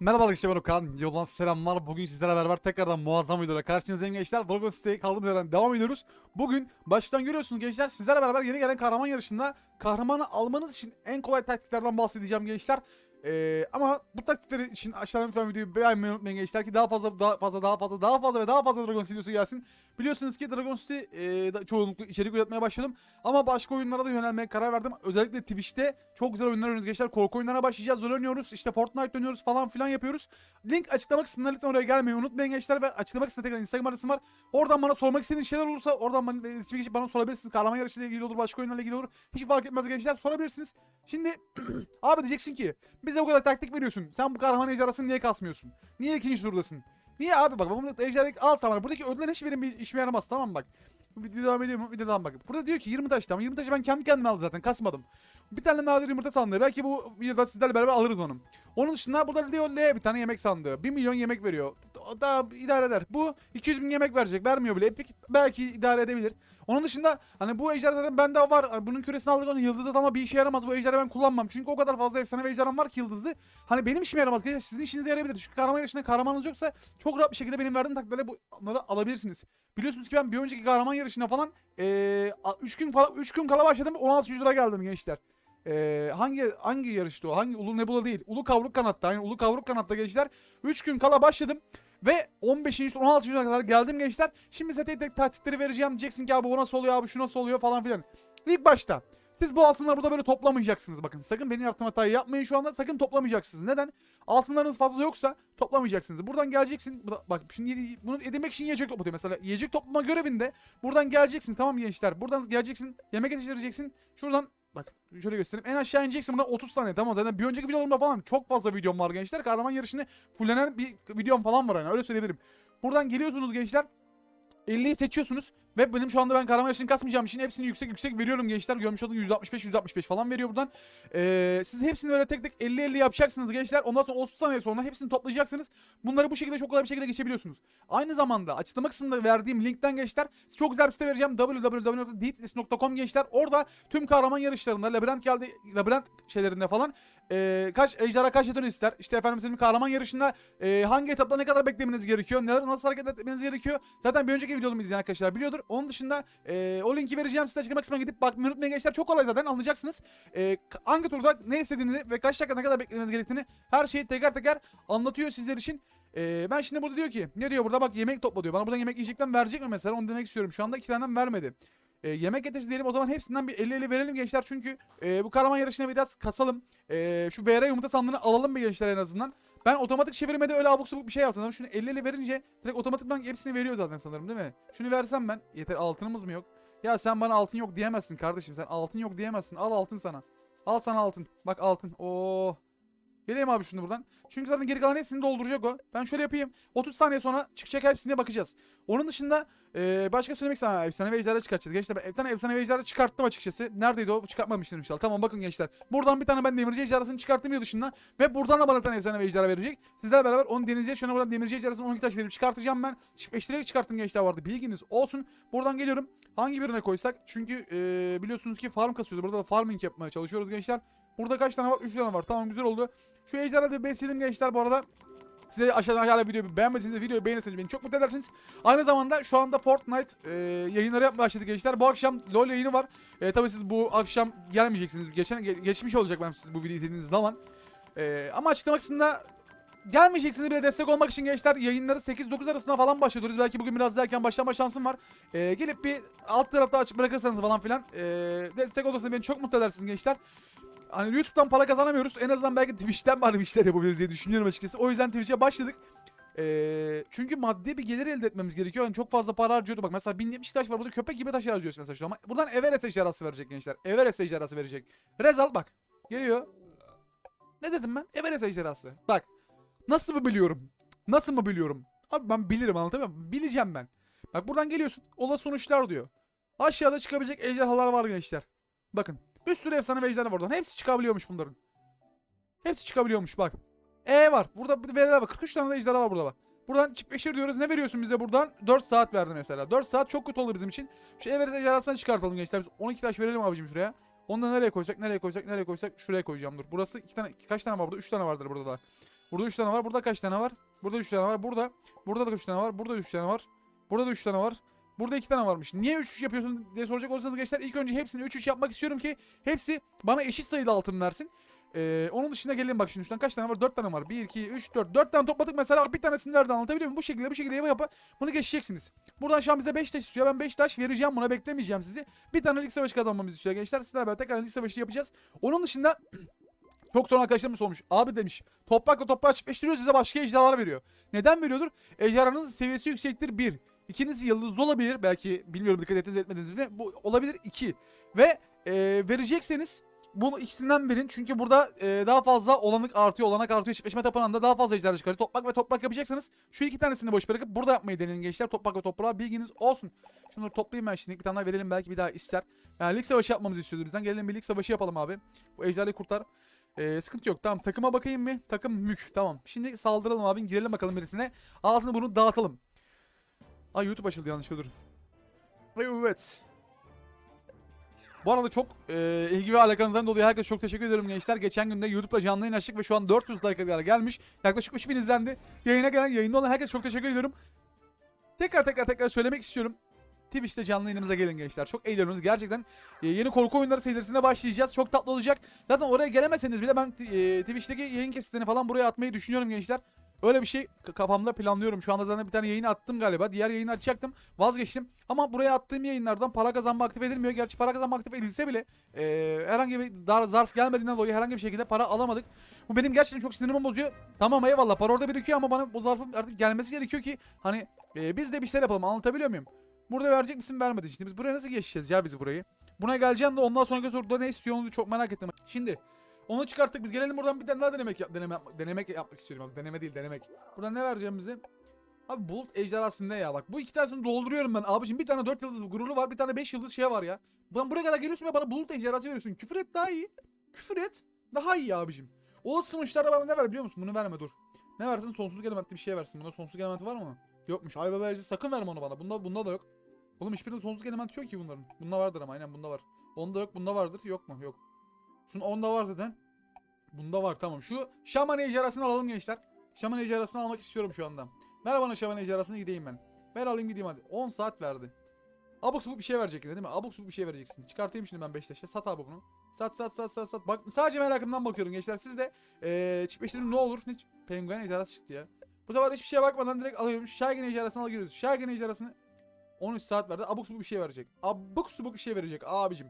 Merhaba arkadaşlar ben Okan. Yoldan selamlar. Bugün sizlerle beraber tekrardan muazzam videoda karşınızdayım gençler. Dragon City'ye kaldığımız yerden devam ediyoruz. Bugün baştan görüyorsunuz gençler. Sizlerle beraber yeni gelen kahraman yarışında kahramanı almanız için en kolay taktiklerden bahsedeceğim gençler. Ee, ama bu taktikleri için aşağıdan lütfen videoyu beğenmeyi unutmayın gençler ki daha fazla daha fazla daha fazla daha fazla ve daha fazla Dragon City gelsin. Biliyorsunuz ki Dragon City e, çoğunlukla içerik üretmeye başladım. Ama başka oyunlara da yönelmeye karar verdim. Özellikle Twitch'te çok güzel oyunlar oynuyoruz gençler. Korku oyunlarına başlayacağız. LoL oynuyoruz. işte Fortnite oynuyoruz falan filan yapıyoruz. Link açıklama kısmında lütfen oraya gelmeyi unutmayın gençler. Ve açıklama kısmında tekrar Instagram adresim var. Oradan bana sormak istediğiniz şeyler olursa oradan bana iletişime geçip bana sorabilirsiniz. Kahraman yarışıyla ilgili olur, başka oyunlarla ilgili olur. Hiç fark etmez gençler sorabilirsiniz. Şimdi abi diyeceksin ki bize bu kadar taktik veriyorsun. Sen bu kahraman ejderhasını niye kasmıyorsun? Niye ikinci turdasın? Niye abi bak bunu ejderhayı al sana. Buradaki ödülen hiçbirin bir işime yaramaz tamam mı bak. Video devam ediyor mu? Video bak. Burada diyor ki 20 taş tamam. 20 taşı ben kendi kendime aldım zaten kasmadım. Bir tane nadir yumurta sandığı. Belki bu videoda sizlerle beraber alırız onu. Onun dışında burada diyor L bir tane yemek sandığı. 1 milyon yemek veriyor. O da idare eder. Bu 200 bin yemek verecek. Vermiyor bile. Epic belki idare edebilir. Onun dışında hani bu ejder zaten bende var. Bunun küresini aldık onu yıldızı ama bir işe yaramaz. Bu ejderi ben kullanmam. Çünkü o kadar fazla efsane ve ejderham var ki yıldızı. Hani benim işime yaramaz. Gençler sizin işinize yarayabilir. Çünkü kahraman yarışında kahramanınız yoksa çok rahat bir şekilde benim verdiğim taktiklerle bunları alabilirsiniz. Biliyorsunuz ki ben bir önceki kahraman yarışına falan 3 gün falan 3 gün kala başladım 16. lira geldim gençler. Ee, hangi hangi yarıştı o? Hangi Ulu Nebula değil. Ulu Kavruk Kanat'ta. Yani Ulu Kavruk Kanat'ta gençler. 3 gün kala başladım. Ve 15. 16. yüzyıla kadar geldim gençler. Şimdi size tek tek taktikleri vereceğim. Diyeceksin ki abi bu nasıl oluyor abi şu nasıl oluyor falan filan. İlk başta siz bu altınları burada böyle toplamayacaksınız bakın. Sakın benim yaptığım hatayı yapmayın şu anda. Sakın toplamayacaksınız. Neden? Altınlarınız fazla yoksa toplamayacaksınız. Buradan geleceksin. Bak şimdi bunu edinmek için yiyecek toplatıyor. Mesela yiyecek toplama görevinde buradan geleceksin tamam gençler. Buradan geleceksin. Yemek yetiştireceksin. Şuradan Bak şöyle göstereyim. En aşağı ineceksin buna 30 saniye tamam zaten bir önceki videolarımda falan çok fazla videom var gençler. Kahraman yarışını fullenen bir videom falan var hani öyle söyleyebilirim. Buradan geliyorsunuz gençler. 50'yi seçiyorsunuz ve benim şu anda ben kahraman yarışını kasmayacağım için hepsini yüksek yüksek veriyorum gençler. Görmüş olduğunuz 165 165 falan veriyor buradan. Ee, siz hepsini böyle tek tek 50 50 yapacaksınız gençler. Ondan sonra 30 saniye sonra hepsini toplayacaksınız. Bunları bu şekilde çok kolay bir şekilde geçebiliyorsunuz. Aynı zamanda açıklama kısmında verdiğim linkten gençler çok güzel bir site vereceğim. www.deeplist.com gençler. Orada tüm kahraman yarışlarında labirent geldi labirent şeylerinde falan e, kaç ejderha kaç jeton ister? İşte efendim senin kahraman yarışında e, hangi etapta ne kadar beklemeniz gerekiyor? Neler nasıl hareket etmeniz gerekiyor? Zaten bir önceki videomu izleyen arkadaşlar biliyordur. Onun dışında e, o linki vereceğim size açıklama kısmına gidip bakmayı unutmayın gençler. Çok kolay zaten anlayacaksınız. E, hangi turda ne istediğinizi ve kaç dakika ne kadar beklemeniz gerektiğini her şeyi teker teker anlatıyor sizler için. E, ben şimdi burada diyor ki ne diyor burada bak yemek topla diyor. Bana buradan yemek yiyecekten verecek mi mesela onu demek istiyorum. Şu anda iki taneden vermedi. E, yemek getirisi diyelim o zaman hepsinden bir 50-50 verelim gençler çünkü e, bu kahraman yarışına biraz kasalım. E, şu VR yumurta sandığını alalım bir gençler en azından. Ben otomatik çevirmede öyle abuk subuk bir şey yaptım. Ama Şunu 50-50 verince direkt otomatikman hepsini veriyor zaten sanırım değil mi? Şunu versem ben. Yeter altınımız mı yok? Ya sen bana altın yok diyemezsin kardeşim. Sen altın yok diyemezsin. Al altın sana. Al sana altın. Bak altın. Oo. Vereyim abi şunu buradan. Çünkü zaten geri kalan hepsini dolduracak o. Ben şöyle yapayım. 30 saniye sonra çıkacak hepsine bakacağız. Onun dışında eee, başka söylemek istemem. Efsane ve ejderha çıkartacağız. Gençler ben bir tane efsane ve ejderha çıkarttım açıkçası. Neredeydi o? Çıkartmamıştım inşallah. Tamam bakın gençler. Buradan bir tane ben demirci ejderhasını çıkarttım yıl dışında. Ve buradan da bana bir tane efsane ve ejderha verecek. Sizlerle beraber onu deneyeceğiz. Şuna buradan demirci ejderhasını 12 taş verip çıkartacağım ben. Çiftleştirerek çıkarttım gençler vardı. Bilginiz olsun. Buradan geliyorum. Hangi birine koysak? Çünkü eee, biliyorsunuz ki farm kasıyoruz. Burada da farming yapmaya çalışıyoruz gençler. Burada kaç tane var? 3 tane var. Tamam güzel oldu. Şu ejderhaları bir besleyelim gençler bu arada. Size aşağıdan aşağıda videoyu beğenmediyseniz videoyu beğenirseniz beni çok mutlu edersiniz. Aynı zamanda şu anda Fortnite e, yayınları yapmaya başladık gençler. Bu akşam LoL yayını var. E, tabii siz bu akşam gelmeyeceksiniz. Geçen ge- geçmiş olacak ben siz bu videoyu izlediğiniz zaman. E, ama açıklama kısmında gelmeyeceksiniz bile destek olmak için gençler yayınları 8-9 arasında falan başlıyoruz. Belki bugün biraz daha erken başlama şansım var. E, gelip bir alt tarafta açık bırakırsanız falan filan e, destek olursanız beni çok mutlu edersiniz gençler hani YouTube'dan para kazanamıyoruz. En azından belki Twitch'ten bari bir işler yapabiliriz diye düşünüyorum açıkçası. O yüzden Twitch'e başladık. Ee, çünkü maddi bir gelir elde etmemiz gerekiyor. Yani çok fazla para harcıyordu. Bak mesela 1070 taş var burada köpek gibi taş harcıyoruz mesela şu an. Buradan Everest ejderhası verecek gençler. Everest ejderhası verecek. Rezal bak. Geliyor. Ne dedim ben? Everest ejderhası. Bak. Nasıl mı biliyorum? Nasıl mı biliyorum? Abi ben bilirim anlatabiliyor muyum? Bileceğim ben. Bak buradan geliyorsun. Ola sonuçlar diyor. Aşağıda çıkabilecek ejderhalar var gençler. Bakın. Bir sürü efsane ve var oradan. Hepsi çıkabiliyormuş bunların. Hepsi çıkabiliyormuş bak. E var. Burada bir veriler var. 43 tane de ejderha var burada bak. Buradan çiftleşir diyoruz. Ne veriyorsun bize buradan? 4 saat verdi mesela. 4 saat çok kötü oldu bizim için. Şu Everest ejderhasını çıkartalım gençler. Biz 12 taş verelim abicim şuraya. Onu da nereye koysak, nereye koysak, nereye koysak şuraya koyacağım dur. Burası iki tane, kaç tane var burada? 3 tane vardır burada da. Burada 3 tane var. Burada kaç tane var? Burada 3 tane var. Burada. Burada da 3 tane var. Burada 3 tane var. Burada da 3 tane var. Burada 2 tane varmış. Niye 3 3 yapıyorsun diye soracak olursanız gençler ilk önce hepsini 3 3 yapmak istiyorum ki hepsi bana eşit sayıda altın versin. Ee, onun dışında gelelim bak şimdi üstten kaç tane var? 4 tane var. 1, 2, 3, 4. 4 tane topladık mesela bir tanesini verdi anlatabiliyor muyum? Bu şekilde bu şekilde yapa yapa bunu geçeceksiniz. Buradan şu an bize 5 taş istiyor. Ben 5 taş vereceğim buna beklemeyeceğim sizi. Bir tane lig savaşı kazanmamızı istiyor gençler. Sizlerle beraber tekrar lig savaşı yapacağız. Onun dışında çok sonra arkadaşlarım sormuş. Abi demiş toprakla toprağı çiftleştiriyoruz bize başka ejderhalar veriyor. Neden veriyordur? Ejderhanızın seviyesi yüksektir 1. İkincisi yıldız olabilir. Belki bilmiyorum dikkat ettiniz etmediniz mi. Bu olabilir 2. Ve e, verecekseniz bunu ikisinden verin. Çünkü burada e, daha fazla olanık artıyor. Olanak artıyor. Çiftleşme tapınağında daha fazla ejderha çıkarıyor. Toprak ve toprak yapacaksanız şu iki tanesini boş bırakıp burada yapmayı deneyin gençler. Toprak ve toprağa bilginiz olsun. Şunları toplayayım ben şimdi. Bir tane daha verelim belki bir daha ister. Yani lig savaşı yapmamızı istiyordu bizden. Gelelim bir lig savaşı yapalım abi. Bu ejderhayı kurtar. Ee, sıkıntı yok. Tamam takıma bakayım mı? Takım mük. Tamam. Şimdi saldıralım abi. Girelim bakalım birisine. Ağzını bunu dağıtalım. Ay YouTube açıldı yanlışlıkla dur. Evet. Bu arada çok e, ilgi ve alakanızdan dolayı herkese çok teşekkür ederim gençler. Geçen günde YouTube'da canlı yayın açtık ve şu an 400 like'a kadar gelmiş. Yaklaşık 3000 izlendi. Yayına gelen, yayında olan herkese çok teşekkür ediyorum. Tekrar tekrar tekrar söylemek istiyorum. Twitch'te canlı yayınımıza gelin gençler. Çok eğleniyoruz. Gerçekten e, yeni korku oyunları serisine başlayacağız. Çok tatlı olacak. Zaten oraya gelemeseniz bile ben e, Twitch'teki yayın kesitlerini falan buraya atmayı düşünüyorum gençler. Öyle bir şey kafamda planlıyorum. Şu anda zaten bir tane yayını attım galiba. Diğer yayını açacaktım. Vazgeçtim. Ama buraya attığım yayınlardan para kazanma aktif edilmiyor. Gerçi para kazanma aktif edilse bile e, herhangi bir dar, zarf gelmediğinden dolayı herhangi bir şekilde para alamadık. Bu benim gerçekten çok sinirimi bozuyor. Tamam eyvallah para orada birikiyor ama bana bu zarfın artık gelmesi gerekiyor ki hani e, biz de bir şeyler yapalım. Anlatabiliyor muyum? Burada verecek misin vermedin. Şimdi biz buraya nasıl geçeceğiz ya biz burayı? Buna geleceğim de ondan sonraki soruda ne istiyor onu çok merak ettim. Şimdi onu çıkarttık biz gelelim buradan bir tane daha denemek yap, deneme, denemek yapmak istiyorum. Deneme değil denemek. Buradan ne vereceğim bize? Abi bulut ejderhası ya bak bu iki tanesini dolduruyorum ben abicim bir tane 4 yıldız gururu var bir tane 5 yıldız şey var ya. Ben buraya kadar geliyorsun ve bana bulut ejderhası veriyorsun. Küfür et daha iyi. Küfür et daha iyi abicim. Olası sonuçlarda bana ne ver biliyor musun? Bunu verme dur. Ne versin? Sonsuzluk elementi bir şey versin. Bunda sonsuzluk elementi var mı? Yokmuş. Ay baba sakın verme onu bana. Bunda bunda da yok. Oğlum hiçbirinde sonsuzluk elementi yok ki bunların. Bunda vardır ama aynen bunda var. Onda yok bunda vardır. Yok mu? Yok. Şunun onda var zaten. Bunda var tamam. Şu şaman ejderhasını alalım gençler. Şaman ejderhasını almak istiyorum şu anda. Ver bana şaman ejderhasını gideyim ben. Ver alayım gideyim hadi. 10 saat verdi. Abuk subuk bir şey verecek yine değil mi? Abuk subuk bir şey vereceksin. Çıkartayım şimdi ben Beşiktaş'a. Sat abi bunu. Sat sat sat sat sat. Bak sadece merakımdan bakıyorum gençler. Siz de ee, ne olur? Ne penguen ejderhası çıktı ya. Bu sefer hiçbir şeye bakmadan direkt alıyorum. Şahin ejderhasını alıyoruz. Şahin ejderhasını 13 saat verdi. Abuk subuk bir şey verecek. Abuk subuk bir şey verecek abicim.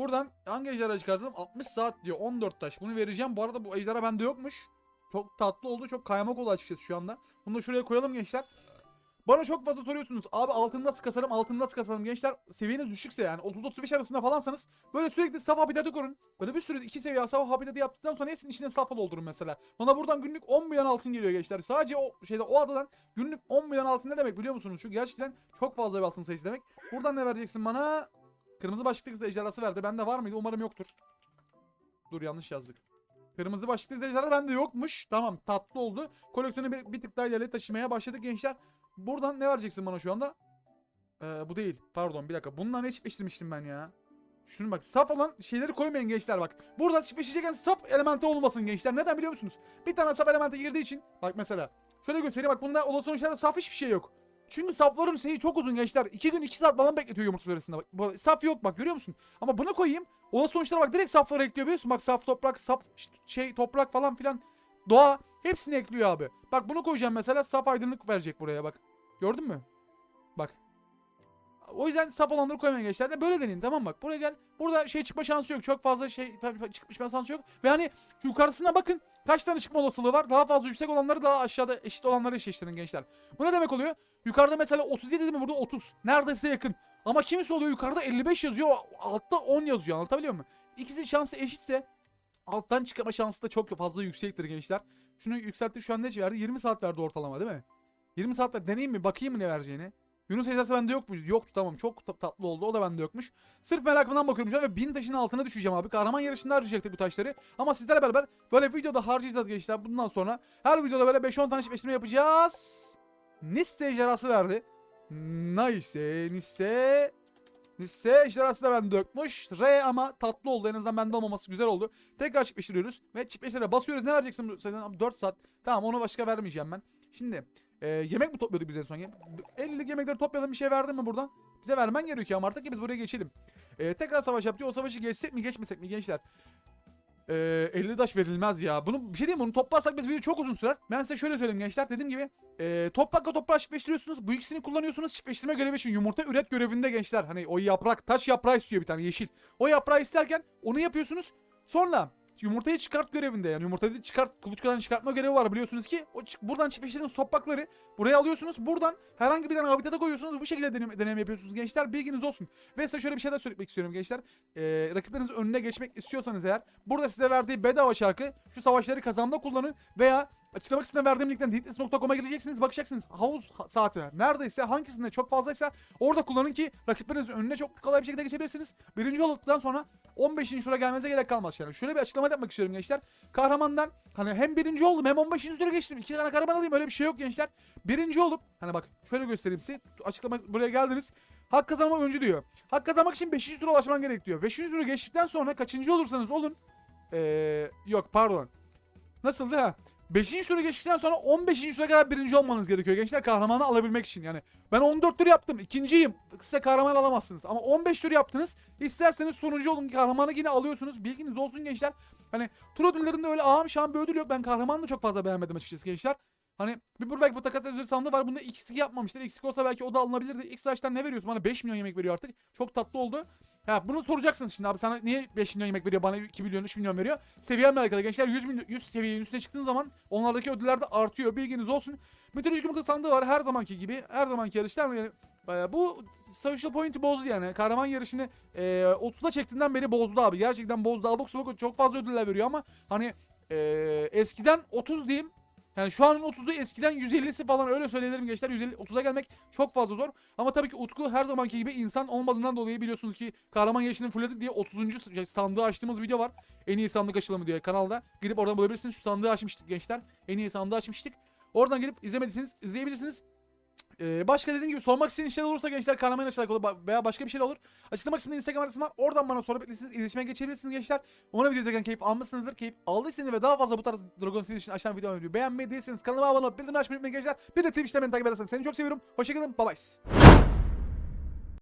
Buradan hangi ejderha çıkartalım? 60 saat diyor. 14 taş. Bunu vereceğim. Bu arada bu ejderha bende yokmuş. Çok tatlı oldu. Çok kaymak oldu açıkçası şu anda. Bunu da şuraya koyalım gençler. Bana çok fazla soruyorsunuz. Abi altını nasıl kasarım, altını nasıl kasarım gençler. Seviyeniz düşükse yani 30-35 arasında falansanız böyle sürekli saf habitatı kurun. Böyle bir sürü iki seviye saf habitatı yaptıktan sonra hepsinin içine safla doldurun mesela. Bana buradan günlük 10 milyon altın geliyor gençler. Sadece o şeyde o adadan günlük 10 milyon altın ne demek biliyor musunuz? Şu gerçekten çok fazla bir altın sayısı demek. Buradan ne vereceksin bana? Kırmızı başlıklı kız ejderhası verdi. Bende var mıydı? Umarım yoktur. Dur yanlış yazdık. Kırmızı başlıklı ejderha bende yokmuş. Tamam tatlı oldu. Koleksiyonu bir, bir tık daha ileri taşımaya başladık gençler. Buradan ne vereceksin bana şu anda? Ee, bu değil. Pardon bir dakika. Bundan ne çiftleştirmiştim ben ya? Şunu bak saf olan şeyleri koymayın gençler bak. Burada çiftleşecekken saf elementi olmasın gençler. Neden biliyor musunuz? Bir tane saf elementi girdiği için. Bak mesela. Şöyle göstereyim bak bunda olası sonuçlarda saf hiçbir şey yok. Çünkü safların şeyi çok uzun gençler. 2 gün 2 saat falan bekletiyor yumurta süresinde. Bak, saf yok bak görüyor musun? Ama bunu koyayım. Olası sonuçlara bak direkt safları ekliyor biliyorsun. Bak saf toprak, saf şey toprak falan filan. Doğa hepsini ekliyor abi. Bak bunu koyacağım mesela saf aydınlık verecek buraya bak. Gördün mü? Bak. O yüzden saf olanları koymayın gençler böyle deneyin tamam bak. Buraya gel. Burada şey çıkma şansı yok. Çok fazla şey tabii çıkma şansı yok. Ve hani yukarısına bakın. Kaç tane çıkma olasılığı var? Daha fazla yüksek olanları daha aşağıda eşit olanları eşleştirin gençler. Bu ne demek oluyor? Yukarıda mesela 37 değil mi? Burada 30. Neredeyse yakın. Ama kimisi oluyor yukarıda 55 yazıyor. Altta 10 yazıyor. Anlatabiliyor muyum? İkisi şansı eşitse alttan çıkma şansı da çok fazla yüksektir gençler. Şunu yükseltti şu an ne verdi? 20 saat verdi ortalama değil mi? 20 saatte deneyeyim mi? Bakayım mı ne vereceğini? Yunus ejderhası bende yok mu? Yoktu tamam. Çok ta- tatlı oldu. O da bende yokmuş. Sırf merakımdan bakıyorum ve 1000 taşın altına düşeceğim abi. Kahraman yarışında harcayacaktık bu taşları. Ama sizlerle beraber böyle videoda harcayacağız gençler. Bundan sonra her videoda böyle 5-10 tane çiftleştirme yapacağız. Nisse ejderhası verdi. Nice. Nisse. S ejderhası da bende dökmüş. R ama tatlı oldu. En azından bende olmaması güzel oldu. Tekrar çiftleştiriyoruz. Ve çiftleştirmeye basıyoruz. Ne vereceksin bu senden? 4 saat. Tamam onu başka vermeyeceğim ben. Şimdi e, yemek mi topluyorduk biz en son? 50'lik yemekleri toplayalım bir şey verdin mi buradan? Bize vermen gerekiyor ama artık ki biz buraya geçelim. E, tekrar savaş yapıyor. O savaşı geçsek mi geçmesek mi gençler? Ee, 50 taş verilmez ya. Bunu bir şey diyeyim? Bunu toplarsak biz video çok uzun sürer. Ben size şöyle söyleyeyim gençler. Dediğim gibi e, toprakla toprağı çiftleştiriyorsunuz. Bu ikisini kullanıyorsunuz. Çiftleştirme görevi için yumurta üret görevinde gençler. Hani o yaprak taş yaprağı istiyor bir tane yeşil. O yaprağı isterken onu yapıyorsunuz. Sonra yumurtayı çıkart görevinde. Yani yumurtayı çıkart kuluçkadan çıkartma görevi var. Biliyorsunuz ki o buradan çiftleştirdiğiniz toprakları buraya alıyorsunuz. Buradan herhangi bir tane habitata koyuyorsunuz. Bu şekilde deneyim, deneyim yapıyorsunuz gençler. Bilginiz olsun. Ve size şöyle bir şey daha söylemek istiyorum gençler. Ee, rakiplerinizin önüne geçmek istiyorsanız eğer burada size verdiği bedava şarkı şu savaşları kazanda kullanın veya açıklama kısmına verdiğim linkten hitlis.com'a gireceksiniz bakacaksınız havuz ha- saati neredeyse hangisinde çok fazlaysa orada kullanın ki rakiplerinizin önüne çok kolay bir şekilde geçebilirsiniz. Birinci olduktan sonra 15. tura gelmenize gerek kalmaz yani. Şöyle bir açıklama yapmak istiyorum gençler. Kahramandan hani hem birinci oldum hem 15. tura geçtim. İki tane kahraman alayım öyle bir şey yok gençler. Birinci olup hani bak şöyle göstereyim size. Açıklama buraya geldiniz. Hak kazanma öncü diyor. Hak kazanmak için 5. tura ulaşman gerek diyor. 5. tura geçtikten sonra kaçıncı olursanız olun. Ee, yok pardon. Nasıldı ha? 5. tura geçtikten sonra 15. tura kadar birinci olmanız gerekiyor gençler kahramanı alabilmek için yani. Ben 14 tur yaptım ikinciyim. Size kahraman alamazsınız. Ama 15 tur yaptınız. İsterseniz sonuncu olun kahramanı yine alıyorsunuz. Bilginiz olsun gençler. Hani tur ödüllerinde öyle ağam şam bir ödül yok. Ben kahramanı da çok fazla beğenmedim açıkçası gençler. Hani bir burbek bu takas ödülü sandığı var. Bunda eksik yapmamışlar. Eksik olsa belki o da alınabilirdi. X ne veriyorsun? Bana 5 milyon yemek veriyor artık. Çok tatlı oldu. Ha bunu soracaksınız şimdi abi. Sana niye 5 milyon yemek veriyor? Bana 2 milyon 3 milyon veriyor. Seviyemle alakalı gençler 100 milyon 100 seviyenin üstüne çıktığın zaman onlardaki ödüller de artıyor. Bilginiz olsun. Mitolojik yumurta sandığı var her zamanki gibi. Her zamanki yarışlar yani e, bu social point'i bozdu yani. Kahraman yarışını e, 30'da çektiğinden beri bozdu abi. Gerçekten bozdu. Abuk çok fazla ödüller veriyor ama hani e, eskiden 30 diyeyim yani şu anın 30'u eskiden 150'si falan öyle söyleyebilirim gençler. 150 30'a gelmek çok fazla zor. Ama tabii ki Utku her zamanki gibi insan olmadığından dolayı biliyorsunuz ki kahraman yarışını fulladık diye 30. s- sandığı açtığımız video var. En iyi sandık açılımı diye kanalda. Gidip oradan bulabilirsiniz. Şu sandığı açmıştık gençler. En iyi sandığı açmıştık. Oradan gelip izlemediyseniz izleyebilirsiniz. Ee, başka dediğim gibi sormak istediğiniz şeyler olursa gençler kanalıma alakalı ba- veya başka bir şey olur. Açıklama kısmında Instagram adresim var. Oradan bana sorabilirsiniz. İletişime geçebilirsiniz gençler. Umarım video izlerken keyif almışsınızdır. Keyif aldıysanız ve daha fazla bu tarz Dragon City için aşağıdan video beğenmeyi değilseniz kanalıma abone olup bildirim açmayı unutmayın gençler. Bir de Twitch'te beni takip ederseniz seni çok seviyorum. Hoşçakalın. Bye bye.